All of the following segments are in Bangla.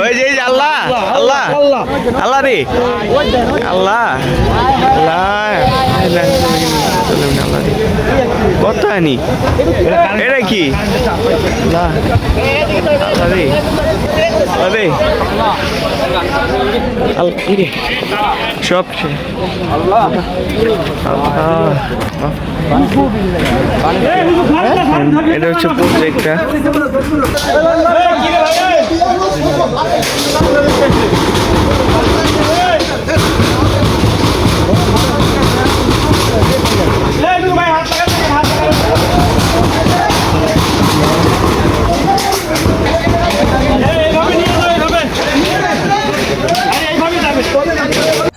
ওই যে আল্লাহ আল্লাহ আল্লাহ রে। আল্লাহ আল্লাহ। কত আনি? এটা কি? সব এটা হচ্ছে প্রজেক্টটা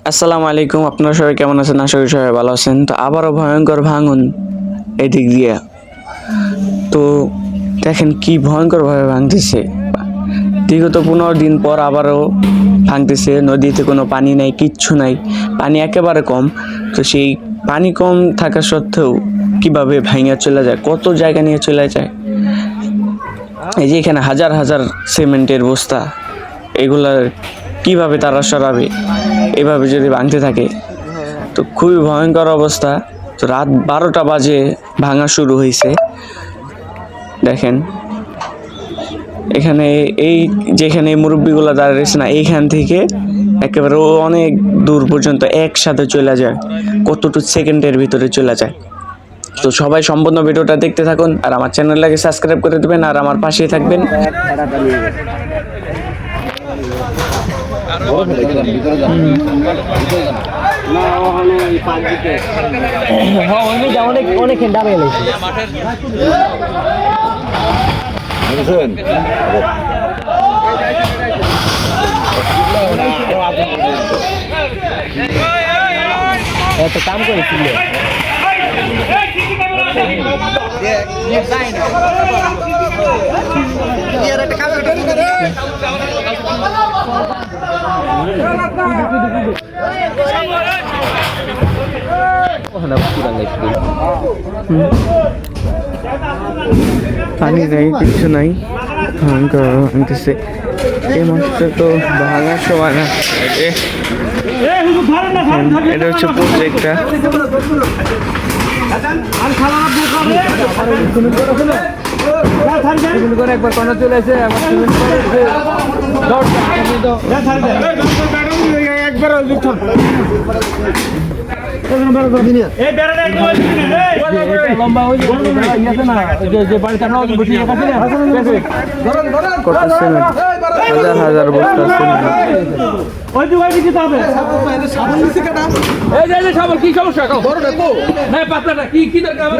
আসসালামু আলাইকুম, আপনারা সবাই কেমন আছেন? আশা করি সবাই ভালো আছেন। তো আবারও ভয়ঙ্কর ভাঙন এদিক দিয়ে। তো দেখেন কি ভয়ঙ্করভাবে ভাঙতেছে। বিগত পনেরো দিন পর আবারও ভাঙতেছে। নদীতে কোনো পানি নাই, কিচ্ছু নাই। পানি একেবারে কম। তো সেই পানি কম থাকা সত্ত্বেও কীভাবে ভাঙিয়া চলে যায়? কত জায়গা নিয়ে চলে যায়? এই যে এখানে হাজার হাজার সিমেন্টের বস্তা এগুলার কীভাবে তারা সরাবে? এভাবে যদি ভাঙতে থাকে, তো খুবই ভয়ঙ্কর অবস্থা। তো রাত বারোটা বাজে ভাঙা শুরু হয়েছে দেখেন এখানে এই যেখানে মুরব্বীগুলো দাঁড়িয়েছে না, এইখান থেকে একেবারে ও অনেক দূর পর্যন্ত একসাথে চলে যায়, কতটুকু সেকেন্ডের ভিতরে চলে যায়। তো সবাই সম্পূর্ণ ভিডিওটা দেখতে থাকুন আর আমার চ্যানেলটাকে সাবস্ক্রাইব করে দেবেন আর আমার পাশেই থাকবেন। অনেক অনেক Nelson. Ya, Ya, এত কাম করেছিল পানি নাই কিছু নাই। ভাঙতেছে এই মাছটা তো ভাঙার সময় না এটা হচ্ছে প্রজেক্টটা একবার কোনো চলে এসে হয়ে হাজার হাজার বস্তা সিমেন্ট এই যে এই কি সমস্যা কও না পাতলাটা কি কি দরকার আমার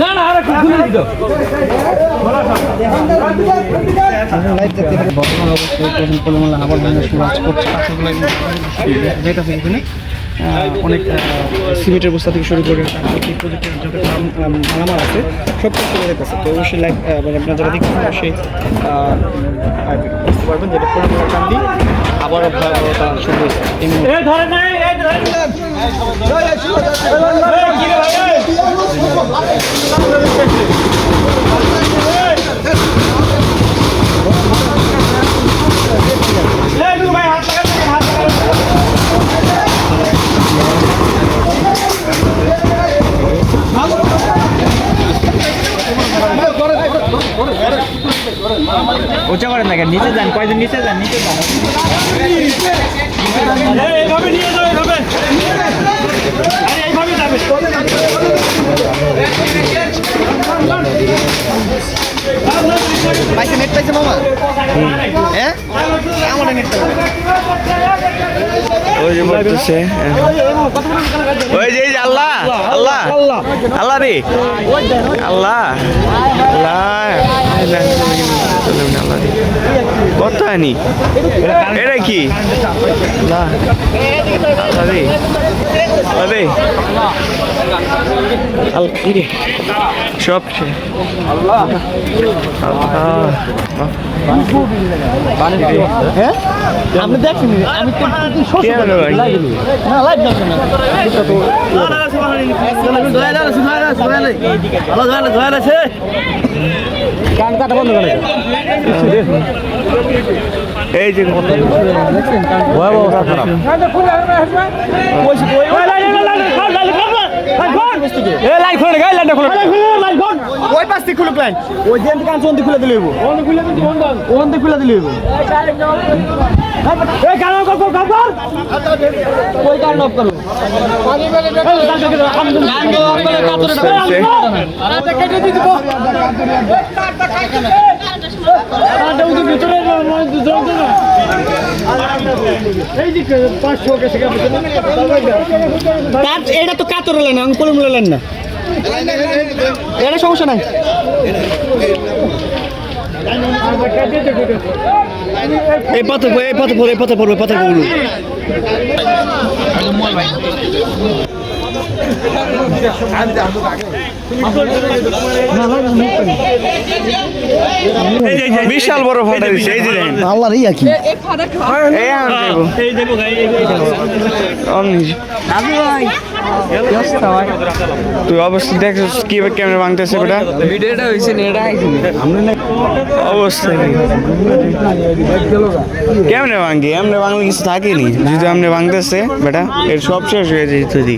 না না আরে খুলে দিত অনেক সিমেন্টের বস্তা থেকে শুরু করে প্রজেক্টের যত মালামাল আছে সব কিছু চলে তো অবশ্যই লাইক মানে আপনারা যারা দেখছেন অবশ্যই বুঝতে পারবেন যেটা পরিমাণ কান্দি আবারও ভয়াবহতা শুরু হয়েছে। উঁচা করেন না কেন নিচে যান কয়জন নিচে যান? নিচে যান। ওই যে যে আল্লাহ আল্লাহ আল্লাহ রে। আল্লাহ। আল্লাহ। কত আনি এটা কি আল্লাহ আল্লাহ রে আল্লাহ রে আল্লাহ কি রে সব হ্যাঁ আপনি দেখেন আমি তো কান কাটা বন্ধ করে এই যে ওই পাশ থেকে খুলে ওই অফ করো। এটা তো কাতর হলেন না কলম হলেন না। এটা সমস্যা নাই। এই পাথর এই পাথর এই পাথর পড়বে পাথর পড়বে বিশাল বড় ফাটা দিচ্ছে এই যে। আল্লাহর ইয়া কি এই দেবো অমনি তুই অবস্থা দেখছিস কি ক্যামেরা ভাঙতেছে বেটা? ভিডিওটা হয়েছে এটা আইছি অবস্থা কেমনে ভাঙি? এমনি ভাঙলে কিছু থাকেনি। যদি এমনি ভাঙতেছে বেটা এর সব শেষ হয়ে যেত যদি।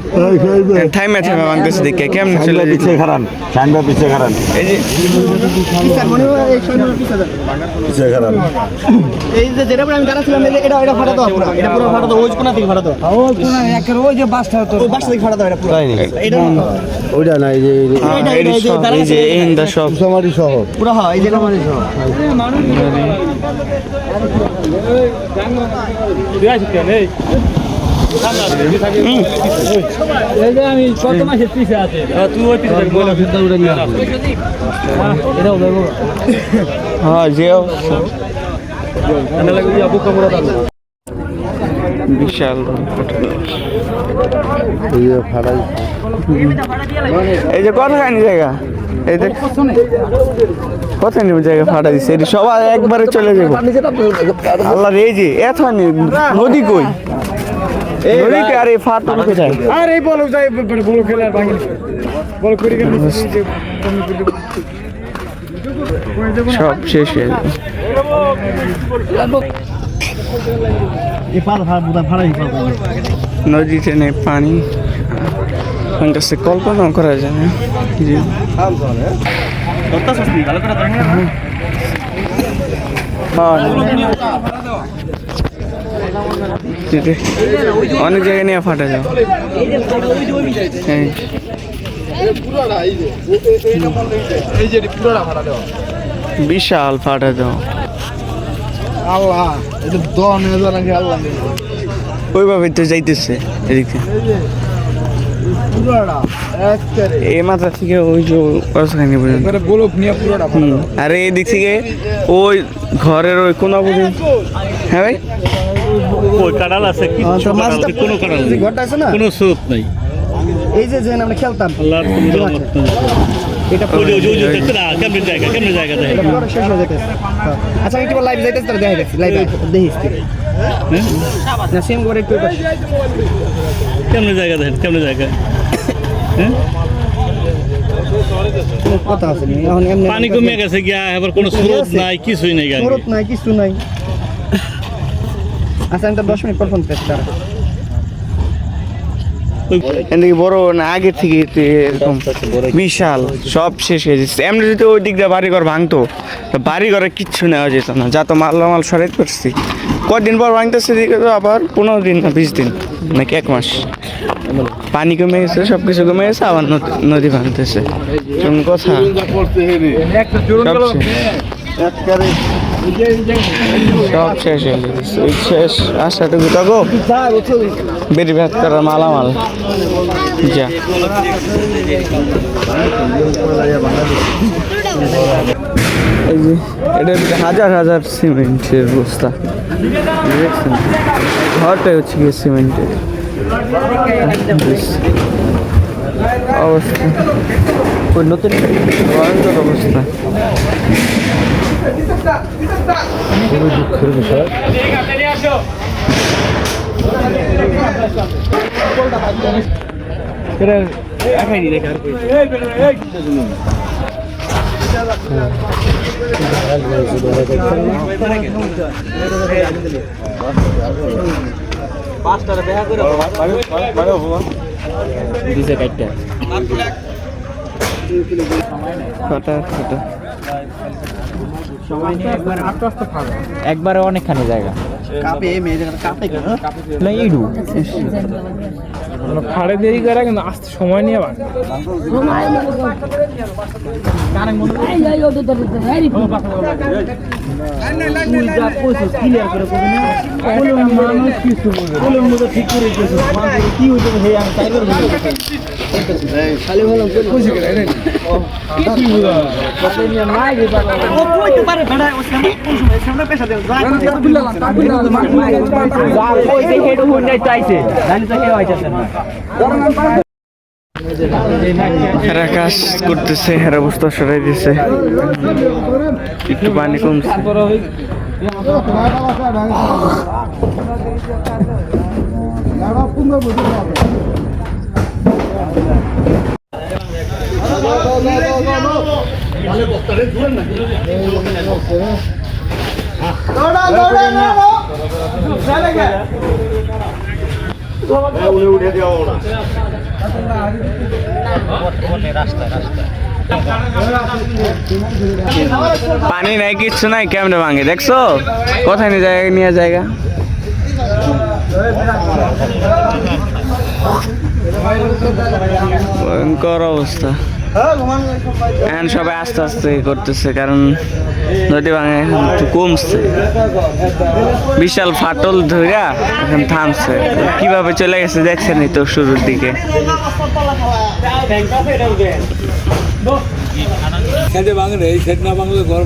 থাইমে থাইমে ভাঙতেছে দেখে কেমনে চলে যেত খারান সাইনবা পিছে খারান। এই যে পিছে খারান। এই যে যেটা আমি দাঁড়াচ্ছিলাম এটা এটা ফাটা দাও এটা পুরো ফাটা দাও ওই কোনা থেকে ফাটা দাও ওই কোনা একের ওই যে বাসটা তো ওই বাসটা থেকে ফাটা দাও এটা পুরো। এটা ওইটা না এই যে এই যে সব এই যে এই হিন্দা সব কুসামারি শহর। পুরো হয় এই যে আমার হ্যাঁ যে অবস্থা। বিশাল এই যে ফাড়াই এই যে কতখানি জায়গা? এই যে কতখানি জায়গা ফাটা দিচ্ছে এটি সবাই একবারে চলে যাব। আল্লাহ এই যে এত নদী কই? নদীতে আর এই ফাটা কোথায়? আর এই বল যাই বল খেলে আর ভাঙি বল করি গেল সব শেষ হয়ে যাবে। নদীতে নেই পানি আমার কাছে কল্পনা করা যায় না হ্যাঁ। যেতে অনেক জায়গায় নিয়ে ফাটা যাও হ্যাঁ বিশাল ফাটা দাও আল্লাহ এটা দন এজা নাকি আল্লাহ ওইভাবে তো যাইতেছে এদিকে এই মাথা থেকে ওই যে পর্যন্ত আর এই দিক থেকে ওই ঘরের ওই কোন হ্যাঁ ভাই ওই কাঁড়াল আছে কোনো কাঁড়াল নেই না কোনো স্রোত নাই এই যে যেখানে আমরা খেলতাম আল্লাহর। এটা কেমনে জায়গা কেমনে জায়গা আচ্ছা আমি একটু লাইভ যাইতেছি তাহলে দেখা যাচ্ছে লাইভ দেখিস। না সেম করে একটু। কেমনে জায়গা দেখেন কেমনে জায়গা? হ্যাঁ? কথা আছে এখন এমনি পানি কমে গেছে গিয়া এবার কোনো স্রোত নাই কিছুই নেই গাড়ি নাই কিছু নাই। আচ্ছা আমি তো দশ মিনিট পর ফোন পেয়েছি তারা এদিকে বড় না, আগের থেকে এরকম বিশাল, সব শেষ হয়ে যাচ্ছে। এমনি যদি ওই দিক দিয়ে বাড়িঘর ভাঙতো, তো বাড়িঘরে কিচ্ছু নেওয়া যেত না, যা তো মাল সরাই করছি কদিন পর ভাঙতেছে দিকে তো আবার পনেরো দিন না, বিশ দিন, নাকি এক মাস। পানি কমে গেছে সব কিছু কমে গেছে, আবার নদী ভাঙতেছে। কথা। সব শেষ। হয়ে গেছে। এই শেষ। আশাটুকু তগো বেরি ভাত করার মালামাল। যা। এই যে, এটা হাজার হাজার সিমেন্টের বস্তা। দেখছেন? ঘরটাই হচ্ছে গিয়ে সিমেন্টের। অবস্থা। নতুন ভয়ঙ্কর অবস্থা কটা কটা একবারে অনেকখানি জায়গা। না ইডু। ফাড়ে দেরি করে কিন্তু আসতে সময় নিয়ে আবার এরা কাজ করতেছে এরা বস্তা সরাই দিছে একটু পানি কমছে। পানি নাই কিচ্ছু নাই কেমনে ভাঙে দেখছ? কোথায় নিয়ে জায়গা নিয়ে জায়গা ভয়ঙ্কর অবস্থা। এখন সবাই আস্তে আস্তে করতেছে কারণ নদী ভাঙে এখন একটু কমছে। বিশাল ফাটল ধইরা এখন থামছে। কীভাবে চলে গেছে দেখছেনই তো শুরুর দিকে। ঘর